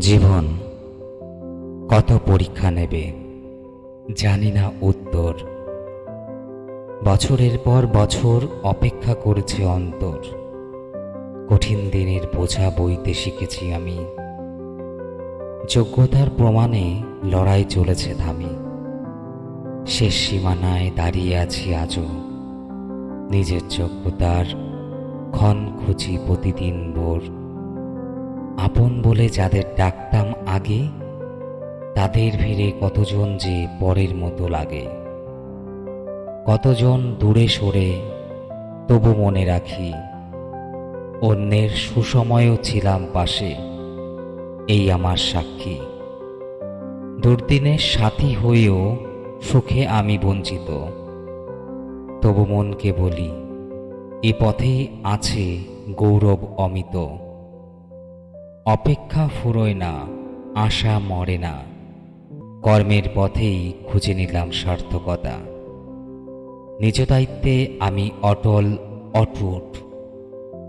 জীবন কত পরীক্ষা নেবে জানি না উত্তর। বছরের পর বছর অপেক্ষা করেছে অন্তর। কঠিন দিনের বোঝা বইতে শিখেছি আমি। যোগ্যতার প্রমাণে লড়াই চলেছে থামি শেষ সীমানায় দাঁড়িয়ে আছি আজও। নিজের যোগ্যতার ক্ষণ খুঁজি প্রতিদিন ভোর। আপন বলে যাদের ডাকতাম আগে, তাদের ভিড়ে কতজন যে পরের মতো লাগে। কতজন দূরে সরে তবু মনে রাখি, অন্যের সুসময়ও ছিলাম পাশে, এই আমার সাক্ষী। দুর্দিনের সাথী হয়েও সুখে আমি বঞ্চিত। তবু মনকে বলি, এ পথেই আছে গৌরব অমিত। অপেক্ষা ফুরোয় না, আশা মরে না। কর্মের পথেই খুঁজে নিলাম সার্থকতা। নিজ দায়িত্বে আমি অটল, অটুট।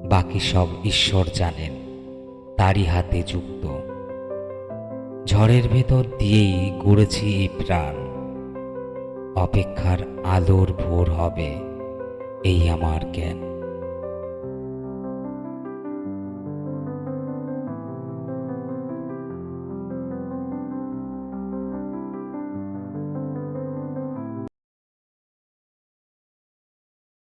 বাকি সব ঈশ্বর জানেন, তারই হাতে যুক্ত। ঝড়ের ভেতর দিয়েই গড়েছি এই প্রাণ। অপেক্ষার আলোর ভোর হবে, এই আমার জ্ঞান।